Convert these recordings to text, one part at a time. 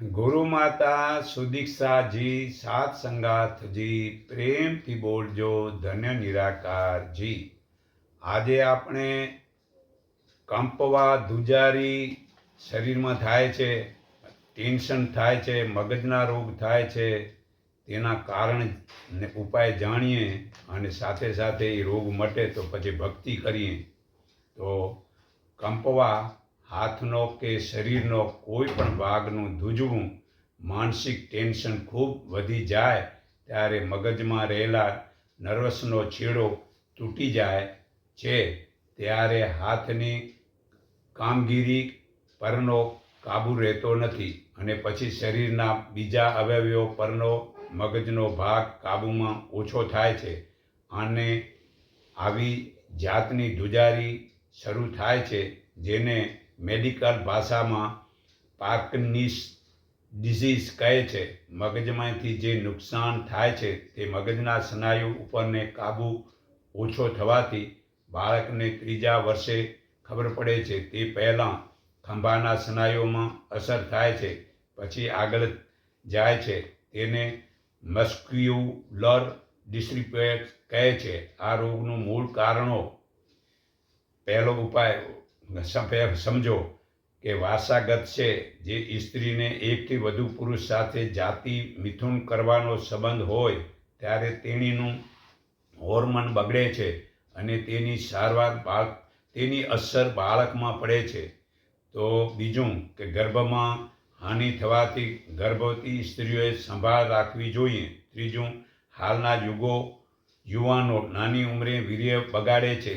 ગુરુ માતા સુદીક્ષાજી, સાત સંગાથજી, પ્રેમથી બોલજો, ધન્ય નિરાકારજી. આજે આપણે કંપવા ધુજારી શરીરમાં થાય છે, ટેન્શન થાય છે, મગજના રોગ થાય છે, તેના કારણ ને ઉપાય જાણીએ અને સાથે સાથે એ રોગ મટે તો પછી ભક્તિ કરીએ. તો કંપવા હાથનો કે શરીરનો કોઈ પણ ભાગનું ધૂજવું, માનસિક ટેન્શન ખૂબ વધી જાય, ત્યારે મગજમાં રહેલા નર્વસનો છેડો તૂટી જાય છે. ત્યારે હાથની કામગીરી પરનો કાબુ રહેતો નથી અને પછી શરીરના બીજા અવયવો પરનો મગજનો ભાગ કાબૂમાં ઓછો થાય છે અને આવી જાતની ધુજારી શરૂ થાય છે, જેને મેડિકલ ભાષામાં પાર્કનિસ ડિઝીઝ કહે છે. મગજમાંથી જે નુકસાન થાય છે તે મગજના સ્નાયુ ઉપરને કાબુ ઓછો થવાથી બાળકને ત્રીજા વર્ષે ખબર પડે છે. તે પહેલાં ખંભાના સ્નાયુઓમાં અસર થાય છે, પછી આગળ જાય છે. તેને મસ્ક્યુલર ડિસ્ટ્રીપ્યુએટ કહે છે. આ રોગનું મૂળ કારણો પહેલો ઉપાય સમજો કે વારસાગત છે, જે સ્ત્રીને એકથી વધુ પુરુષ સાથે જાતિ મિથુન કરવાનો સંબંધ હોય, ત્યારે તેણીનું હોર્મોન બગડે છે અને તેની સારવાર બાળક તેની અસર બાળકમાં પડે છે. તો બીજું કે ગર્ભમાં હાનિ થવાથી ગર્ભવતી સ્ત્રીઓએ સંભાળ રાખવી જોઈએ. ત્રીજું, હાલના યુગો યુવાનો નાની ઉંમરે વીર્ય બગાડે છે.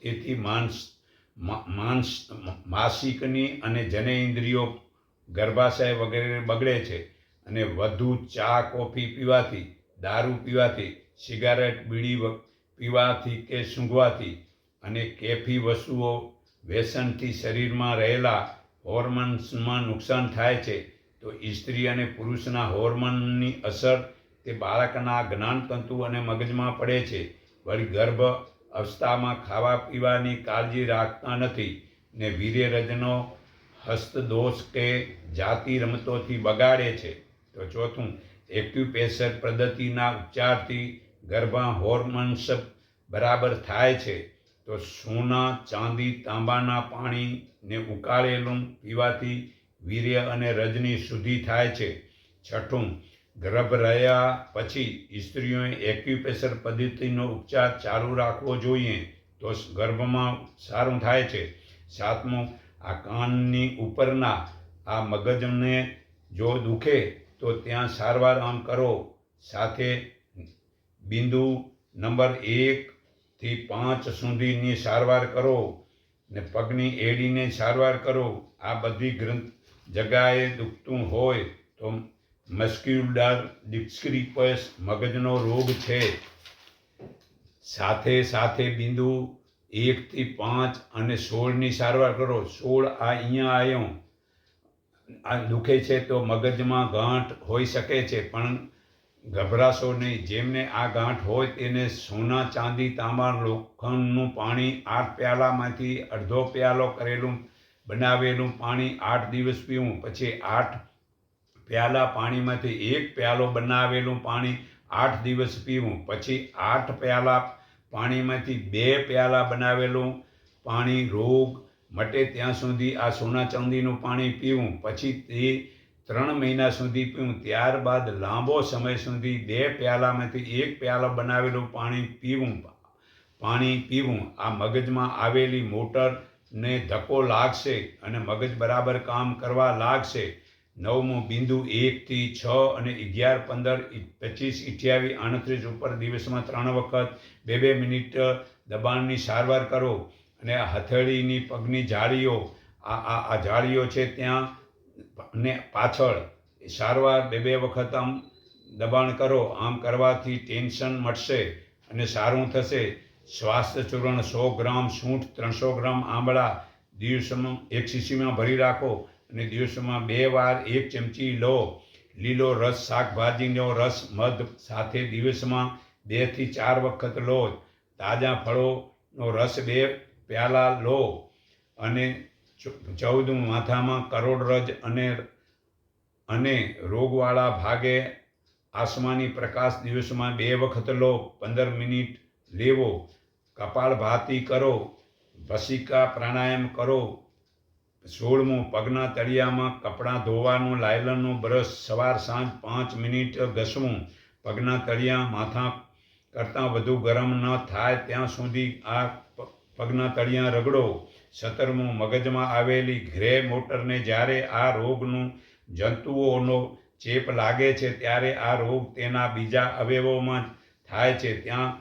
તેથી માનસ મા- માનસ માસિકની અને જનેન્દ્રિયો ગર્ભાશય વગેરે બગડે છે અને વધુ ચા, કોફી પીવાથી, દારૂ પીવાથી, સિગારેટ, બીડી પીવાથી કે સૂંઘવાથી અને કેફી વસ્તુઓ વ્યસનથી શરીરમાં રહેલા હોર્મોન્સમાં નુકસાન થાય છે, તો સ્ત્રી અને પુરુષના હોર્મોનની અસર તે બાળકના જ્ઞાનતંતુ અને મગજમાં પડે છે. વળી ગર્ભ અવસ્થામાં ખાવા પીવાની કાળજી રાખતા નથી ને વીર્ય રજનો હસ્તદોષ કે જાતિ રમતોથી બગાડે છે. તો ચોથું એક્યુપેશર પદ્ધતિના ઉપચારથી ગર્ભમાં હોર્મોન્સ બરાબર થાય છે. તો સોના, ચાંદી, તાંબાના પાણીને ઉકાળેલું પીવાથી વીર્ય અને રજની શુદ્ધિ થાય છે. છઠ્ઠું ગર્ભ રહ્યા પછી સ્ત્રીઓએ એક્યુપ્રેશર પદ્ધતિનો ઉપચાર ચાલુ રાખવો જોઈએ તો ગર્ભમાં સારું થાય છે. સાતમું, આ કાનની ઉપરના આ મગજને જો દુખે તો ત્યાં સારવાર આમ કરો. સાથે બિંદુ નંબર એકથી પાંચ સુધીની સારવાર કરો ને પગની એડીને સારવાર કરો. આ બધી ગ્રંથ જગાએ દુખતું હોય તો મસ્ક્યુલર ડિસ્ક્રિપસ મગજનો રોગ છે. સાથે સાથે બિંદુ એકથી પાંચ અને સોળની સારવાર કરો. સોળ આ અહીંયા આવ્યો આ દુખે છે તો મગજમાં ગાંઠ હોઈ શકે છે, પણ ગભરાશો નહીં. જેમને આ ગાંઠ હોય તેને સોના, ચાંદી, તાંબા, લોખંડનું પાણી, આઠ પ્યાલામાંથી અડધો પ્યાલો કરેલું, બનાવેલું પાણી આઠ દિવસ પીવું. પછી આઠ પ્યાલા પાણીમાંથી એક પ્યાલો બનાવેલું પાણી આઠ દિવસ પીવું, પછી આઠ પ્યાલા પાણીમાંથી બે પ્યાલા બનાવેલું પાણી, રોગ મટે ત્યાં સુધી આ સોના ચાંદીનું પાણી પીવું, પછી તે ત્રણ મહિના સુધી પીવું, ત્યારબાદ લાંબો સમય સુધી બે પ્યાલામાંથી એક પ્યાલો બનાવેલું પાણી પીવું પાણી પીવું. આ મગજમાં આવેલી મોટરને ધક્કો લાગશે અને મગજ બરાબર કામ કરવા લાગશે. નવમું બિંદુ એકથી છ અને અગિયાર પંદર પચીસ અઠ્યાવીસ આડત્રીસ ઉપર દિવસમાં ત્રણ વખત બે બે મિનિટ દબાણની સારવાર કરો અને આ હથેળીની પગની જાળીઓ, આ આ આ જાળીઓ છે ત્યાં ને પાછળ સારવાર બે બે વખત આમ દબાણ કરો. આમ કરવાથી ટેન્શન મટશે અને સારું થશે. સ્વાસ્થ્ય ચૂર્ણ સો ગ્રામ, સૂંઠ ત્રણસો ગ્રામ આંબળા દિવસમાં એક શીશીમાં ભરી રાખો. અને દિવસમાં બે વાર એક ચમચી લો. લીલો રસ, શાકભાજીનો રસ, મધ સાથે દિવસમાં બેથી ચાર વખત લો. તાજા ફળોનો રસ બે પ્યાલા લો. અને ચૌદ માથામાં કરોડરજ અને અને રોગવાળા ભાગે આસમાની પ્રકાશ દિવસમાં બે વખત લો. પંદર મિનિટ લેવો. કપાળભાતી કરો. ભસિકા પ્રાણાયામ કરો. સોળમું પગના તળિયામાં કપડાં ધોવાનું લાયલનનું બ્રશ, સવાર સાંજ પાંચ મિનિટ ઘસવું. પગના તળિયા માથા કરતાં વધુ ગરમ ન થાય ત્યાં સુધી આ પગના તળિયા રગડો. સતરમું મગજમાં આવેલી ગ્રે મોટરને જ્યારે આ રોગનું જંતુઓનો ચેપ લાગે છે ત્યારે આ રોગ તેના બીજા અવયવોમાં થાય છે. ત્યાં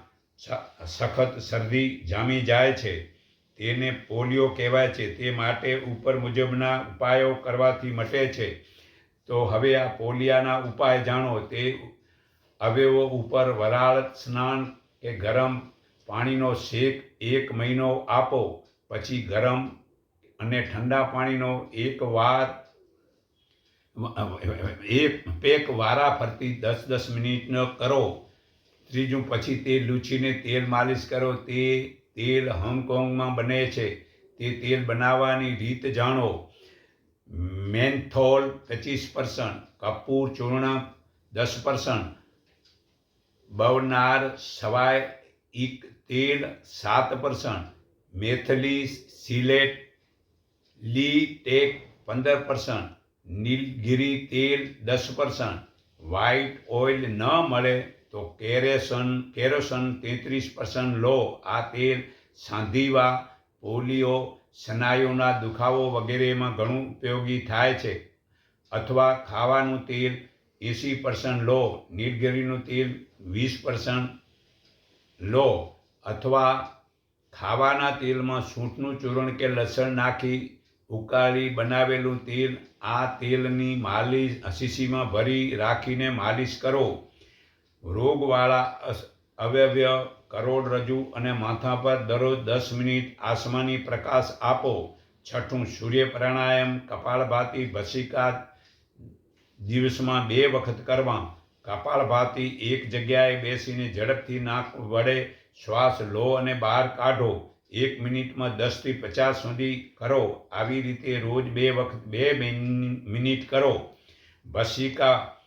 સખત શરદી જામી જાય છે. તેને પોલિયો કહેવાય છે, તે માટે ઉપર મુજબના ઉપાયો કરવાથી મટે છે. તો હવે આ પોલિયાના ઉપાય જાણો. તે અવયવો ઉપર વરાળ, સ્નાન કે ગરમ પાણીનો શેક એક મહિનો આપો, પછી ગરમ અને ઠંડા પાણીનો એક વાર, એક પેક વારા ફરતી દસ દસ મિનિટનો કરો. ત્રીજું, પછી તે લૂછીને તેલ માલિશ કરો. તે તેલ હોંગકોંગમાં બને છે. તે તેલ બનાવવાની રીત જાણો. મેન્થોલ પચીસ પર્સન્ટ કપૂર ચૂર્ણ દસ પર્સન્ટ બવનાર સવાય એક તેલ સાત પર્સન્ટ મેથલી સિલેટ લી ટેક પંદર પર્સન્ટ નીલગિરી તેલ દસ પર્સન્ટ વ્હાઇટ ઓઇલ ન મળે તો કેરેસન કેરોસન તેત્રીસ પર્સન્ટ લો. આ તેલ સાંધીવા, પોલિયો સ્નાયુના દુખાવો વગેરેમાં ઘણું ઉપયોગી થાય છે. અથવા ખાવાનું તેલ એંસી પર્સન્ટ લો. નીલગીરીનું તેલ વીસ પર્સન્ટ લો. અથવા ખાવાના તેલમાં સૂંઠનું ચૂર્ણ કે લસણ નાખી ઉકાળી બનાવેલું તેલ આ તેલની માલિશ શીશીમાં ભરી રાખીને માલિશ કરો. રોગવાળા અવયવ્ય કરોડરજ્જુ અને માથા પર દરરોજ દસ મિનિટ આસમાની પ્રકાશ આપો. છઠ્ઠું, સૂર્ય પ્રાણાયામ, કપાળભાતી, ભસિકા દિવસમાં બે વખત કરવા. કપાળભાતી એક જગ્યાએ બેસીને ઝડપથી નાક વડે શ્વાસ લો અને બહાર કાઢો. એક મિનિટમાં દસથી પચાસ સુધી કરો. આવી રીતે રોજ બે વખત, બે મિન- મિનિટ કરો. ભસિકા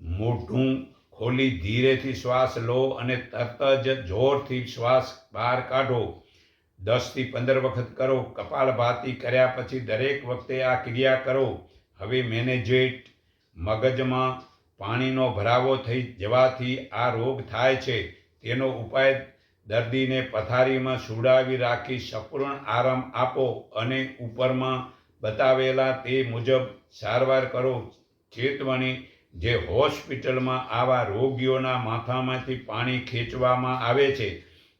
મોઢું ખોલી ધીરેથી શ્વાસ લો અને તરત જ જોરથી શ્વાસ બહાર કાઢો. દસથી પંદર વખત કરો. કપાલભાતી કર્યા પછી દરેક વખતે આ ક્રિયા કરો. હવે મેનેજેટ મગજમાં પાણીનો ભરાવો થઈ જવાથી આ રોગ થાય છે. તેનો ઉપાય દર્દીને પથારીમાં સુડાવી રાખી સંપૂર્ણ આરામ આપો અને ઉપરમાં બતાવેલા તે મુજબ સારવાર કરો. ચેતવણી જે હોસ્પિટલમાં આવા રોગીઓના માથામાંથી પાણી ખેંચવામાં આવે છે,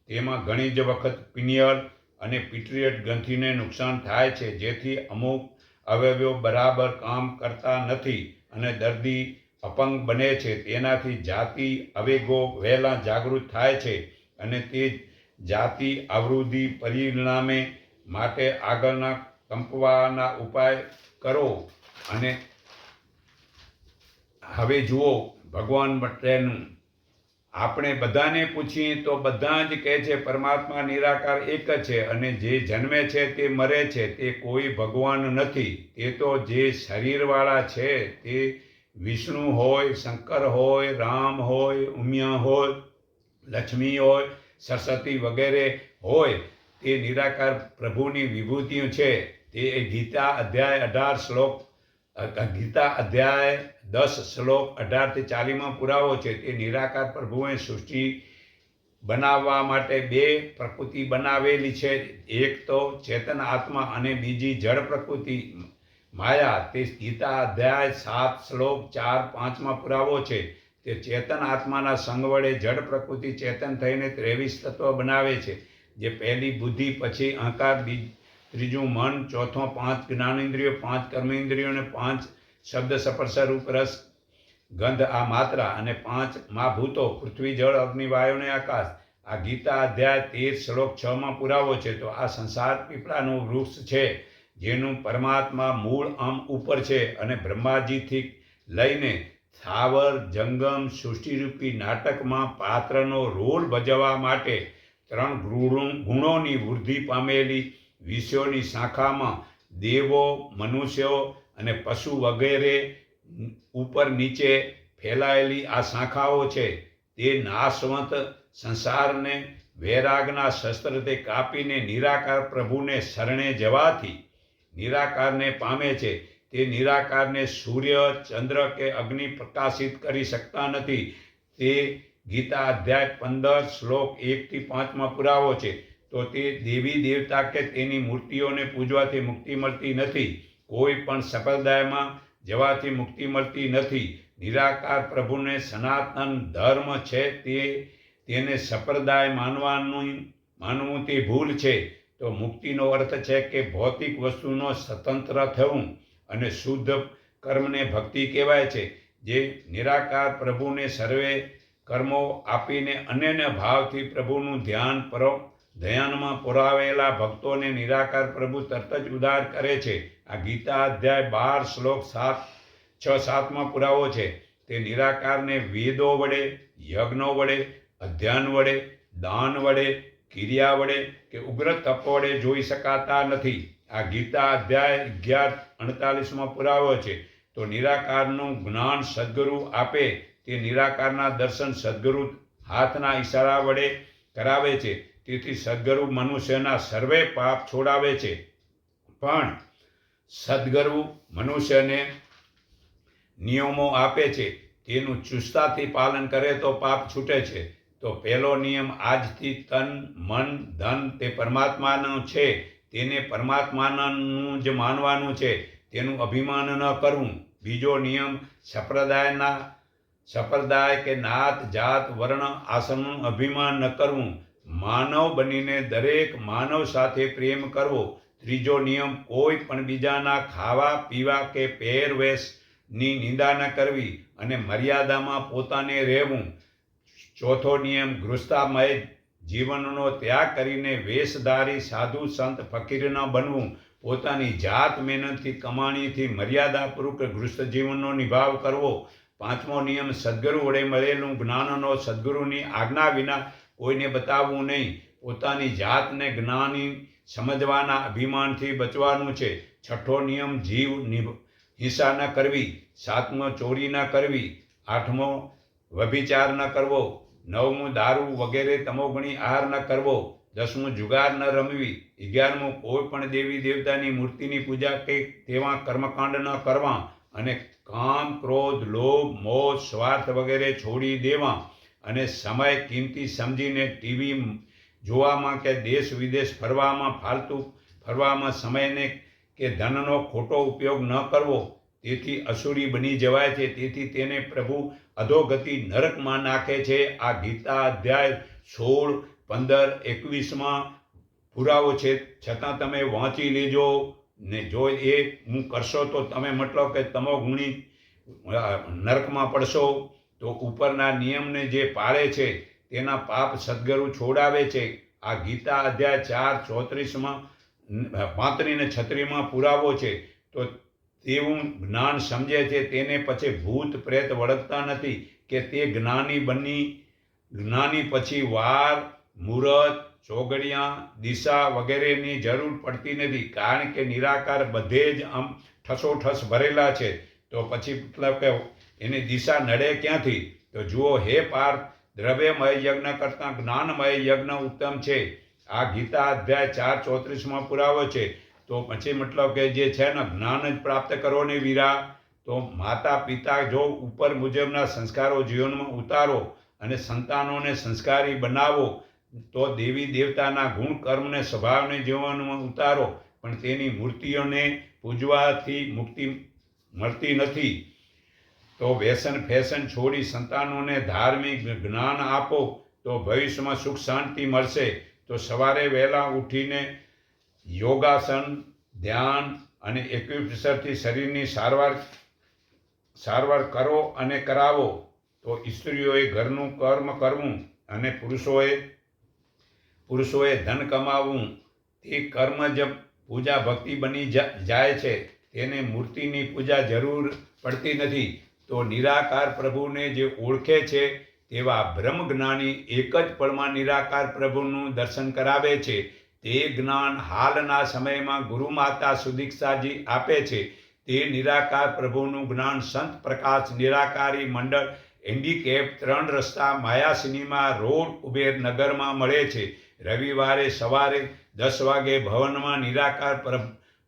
તેમાં ઘણી જ વખત પિનિયર અને પિટ્રિયટ ગ્રંથિને નુકસાન થાય છે, જેથી અમુક અવયવો બરાબર કામ કરતા નથી અને દર્દી અપંગ બને છે. તેનાથી જાતિ આવેગો વહેલા જાગૃત થાય છે અને તે જાતિ આવૃદ્ધિ પરિણામે માટે આગળના કંપવાના ઉપાય કરો અને હવે જુઓ, ભગવાન માટેનું આપણે બધાને પૂછીએ તો બધા જ કહે છે, પરમાત્મા નિરાકાર એક જ છે અને જે જન્મે છે તે મરે છે, તે કોઈ ભગવાન નથી. તે તો જે શરીરવાળા છે, તે વિષ્ણુ હોય, શંકર હોય, રામ હોય, ઉમિયા હોય, લક્ષ્મી હોય, સરસ્વતી વગેરે હોય, તે નિરાકાર પ્રભુની વિભૂતિઓ છે. તે ગીતા અધ્યાય અઢાર શ્લોક ગીતા અધ્યાય દસ શ્લોક અઢારથી ચાલીમાં પુરાવો છે. તે નિરાકાર પ્રભુએ સૃષ્ટિ બનાવવા માટે બે પ્રકૃતિ બનાવેલી છે. એક તો ચેતન આત્મા અને બીજી જળ પ્રકૃતિ. માયા, તે ગીતા અધ્યાય સાત શ્લોક ચાર પાંચમાં પુરાવો છે. તે ચેતન આત્માના સંગ વડે જળ પ્રકૃતિ ચેતન થઈને ત્રેવીસ તત્વ બનાવે છે. જે પહેલી બુદ્ધિ, પછી અહંકાર ત્રીજું મન, ચોથો પાંચ જ્ઞાનેન્દ્રિયો, પાંચ કર્મેન્દ્રિયો અને પાંચ શબ્દ સ્પર્શ રૂપ રસ, ગંધ આ માત્રા અને પાંચ મહાભૂતો પૃથ્વી જળ અગ્નિ આકાશ, આ ગીતા અધ્યાય તેર શ્લોક છ માં પુરાવો છે. તો આ સંસાર પીપળાનું વૃક્ષ છે, જેનું પરમાત્મા મૂળ આમ ઉપર છે અને બ્રહ્માજીથી લઈને સ્થાવર જંગમ, સૃષ્ટિરૂપી નાટકમાં પાત્રનો રોલ ભજવવા માટે ત્રણ ગુણો, ગુણોની વૃદ્ધિ પામેલી વિષયોની શાખામાં દેવો, મનુષ્યો અને પશુ વગેરે ઉપર નીચે ફેલાયેલી આ શાખાઓ છે, તે નાશવંત સંસારને વૈરાગના શસ્ત્રથી કાપીને નિરાકાર પ્રભુને શરણે જવાથી નિરાકારને પામે છે. તે નિરાકારને સૂર્ય, ચંદ્ર કે અગ્નિ પ્રકાશિત કરી શકતા નથી. તે ગીતા અધ્યાય પંદર શ્લોક એકથી પાંચમાં પુરાવો છે. તો તે દેવી દેવતા કે તેની મૂર્તિઓને પૂજવાથી મુક્તિ મળતી નથી. કોઈ પણ સંપ્રદાયમાં જવાથી મુક્તિ મળતી નથી, નિરાકાર પ્રભુને સનાતન ધર્મ છે તે, તેને સંપ્રદાય માનવાનું, માનવું તે ભૂલ છે. તો મુક્તિનો અર્થ છે કે ભૌતિક વસ્તુનો સ્વતંત્ર થવું અને શુદ્ધ કર્મને ભક્તિ કહેવાય છે, જે નિરાકાર પ્રભુને સર્વે કર્મો આપીને અન્યને ભાવથી પ્રભુનું ધ્યાન પરો ધ્યાનમાં પુરાવેલા ભક્તોને નિરાકાર પ્રભુ તરત જ ઉદ્ધાર કરે છે. આ ગીતા અધ્યાય બાર શ્લોક સાત, છ, સાતમાં પુરાવો છે. તે નિરાકારને વેદો વડે, યજ્ઞો વડે, અધ્યાન વડે, દાન વડે, ક્રિયા વડે કે ઉગ્ર તપ વડે જોઈ શકાતા નથી. આ ગીતા અધ્યાય અગિયાર, અડતાલીસમાં પુરાવો છે. તો નિરાકારનું જ્ઞાન સદગુરુ આપે. તે નિરાકારના દર્શન સદગુરુ હાથના ઈશારા વડે કરાવે છે. તેથી સદગુરુ મનુષ્યના સર્વે પાપ છોડાવે છે. પણ સદગુરુ મનુષ્યને નિયમો આપે છે. તેનું ચુસ્તાથી પાલન કરે તો પાપ છૂટે છે. તો પહેલો નિયમ આજથી તન, મન, ધન તે પરમાત્માનો છે. તેને પરમાત્માનું જ માનવાનું છે. તેનું અભિમાન ન કરવું. બીજો નિયમ સંપ્રદાયના સંપ્રદાય કે નાત, જાત, વર્ણ આશ્રમનું અભિમાન ન કરવું. માનવ બનીને દરેક માનવ સાથે પ્રેમ કરવો, ત્રીજો નિયમ, કોઈ પણ બીજાના ખાવા, પીવા કે પહેરવેશની નિંદા ન કરવી અને મર્યાદામાં પોતાને રહેવું. ચોથો નિયમ ગૃસ્તામય જીવનનો ત્યાગ કરીને વેશધારી, સાધુ, સંત, ફકીર ન બનવું. પોતાની જાત મહેનતથી કમાણીથી મર્યાદાપૂર્વક ગૃહસ્થ જીવનનો નિભાવ કરવો. પાંચમો નિયમ, સદગુરુ વડે મળેલું જ્ઞાનનો સદગુરુની આજ્ઞા વિના કોઈને બતાવવું નહીં. પોતાની જાતને જ્ઞાની સમજવાના અભિમાનથી બચવાનું છે. છઠ્ઠો નિયમ, જીવ હિંસા ન કરવી, સાતમો ચોરી ન કરવી, આઠમો વ્યભિચાર ન કરવો, નવમું દારૂ વગેરે તમોગણી આહાર ન કરવો, દસમું જુગાર ન રમવી, અગિયારમું કોઈ પણ દેવી દેવતાની મૂર્તિની પૂજા કે તેવા કર્મકાંડ ન કરવા અને કામ, ક્રોધ, લોભ, મોહ, સ્વાર્થ વગેરે છોડી દેવા. અને સમય કિંમતી સમજીને ટીવી જોવામાં કે દેશ વિદેશ ફરવામાં ફાલતુ, ફરવામાં સમયને કે ધનનો ખોટો ઉપયોગ ન કરવો, તેથી અસુરી બની જવાય છે. તેથી તેને પ્રભુ અધોગતિ નરકમાં નાખે છે. આ ગીતા અધ્યાય સોળ, પંદર, એકવીસમાં પુરાવો છે. છતાં તમે વાંચી લેજો ને જો એ હું કરશો તો તમે મતલબ કે તમો ગુણી નરકમાં પડશો. તો ઉપરના નિયમને જે પાળે છે, તેના પાપ સદગુરુ છોડાવે છે. આ ગીતા અધ્યાય ચાર ચોત્રીસમાં, પાંત્રી ને છત્રીમાં પુરાવો છે. તો તેવું જ્ઞાન સમજે છે, તેને પછી ભૂત પ્રેત વળગતા નથી કે તે જ્ઞાની બની, જ્ઞાની પછી વાર મુહૂર્ત ચોગડિયા, દિશા વગેરેની જરૂર પડતી નથી. કારણ કે નિરાકાર બધે જ આમ ઠસોઠસ ભરેલા છે. તો પછી મતલબ કે એની દિશા નડે ક્યાંથી? તો જુઓ, હે પાર્થ, દ્રવ્યમય યજ્ઞ કરતાં જ્ઞાનમય યજ્ઞ ઉત્તમ છે. આ ગીતા અધ્યાય ચાર ચોત્રીસમાં પુરાવો છે. તો પછી મતલબ કે જે છે ને, જ્ઞાન જ પ્રાપ્ત કરો વીરા. તો માતા પિતા જો ઉપર મુજબના સંસ્કારો જીવનમાં ઉતારો અને સંતાનોને સંસ્કારી બનાવો, તો દેવી દેવતાના ગુણ કર્મને સ્વભાવને જીવનમાં ઉતારો. પણ તેની મૂર્તિઓને પૂજવાથી મુક્તિ મળતી નથી. તો વ્યસન ફેશન છોડી સંતાનોને ધાર્મિક જ્ઞાન આપો, તો ભવિષ્યમાં સુખ શાંતિ મળશે. તો સવારે વહેલા ઉઠીને યોગાસન, ધ્યાન અને એક્યુપ્રેશરથી શરીરની સારવાર સારવાર કરો અને કરાવો. તો સ્ત્રીઓએ ઘરનું કર્મ કરવું અને પુરુષોએ પુરુષોએ ધન કમાવવું. તે કર્મ જ પૂજા ભક્તિ બની જાય છે. તેને મૂર્તિની પૂજા જરૂર પડતી નથી. તો નિરાકાર પ્રભુને જે ઓળખે છે, તેવા બ્રહ્મ જ્ઞાની એક જ પળમાં નિરાકાર પ્રભુનું દર્શન કરાવે છે. તે જ્ઞાન હાલના સમયમાં ગુરુ માતા સુદીક્ષાજી આપે છે. તે નિરાકાર પ્રભુનું જ્ઞાન સંત પ્રકાશ નિરાકારી મંડળ, હેન્ડીકેપ ત્રણ રસ્તા માયા સિનેમા રોડ ઉબેર નગરમાં મળે છે. રવિવારે સવારે દસ વાગે ભવનમાં નિરાકાર પર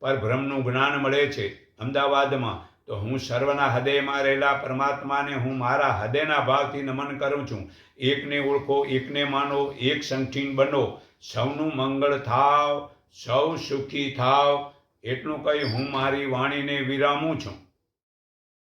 પરબ્રહ્મનું જ્ઞાન મળે છે. અમદાવાદમાં તો હું સર્વના હૃદયમાં રહેલા પરમાત્માને હું મારા હૃદયના ભાવથી નમન કરું છું. એકને ઓળખો, એકને માનો, એક સંઠીન બનો. સૌનું મંગળ થાવ, સૌ સુખી થાવ. એટલું કહી હું મારી વાણીને વિરામું છું.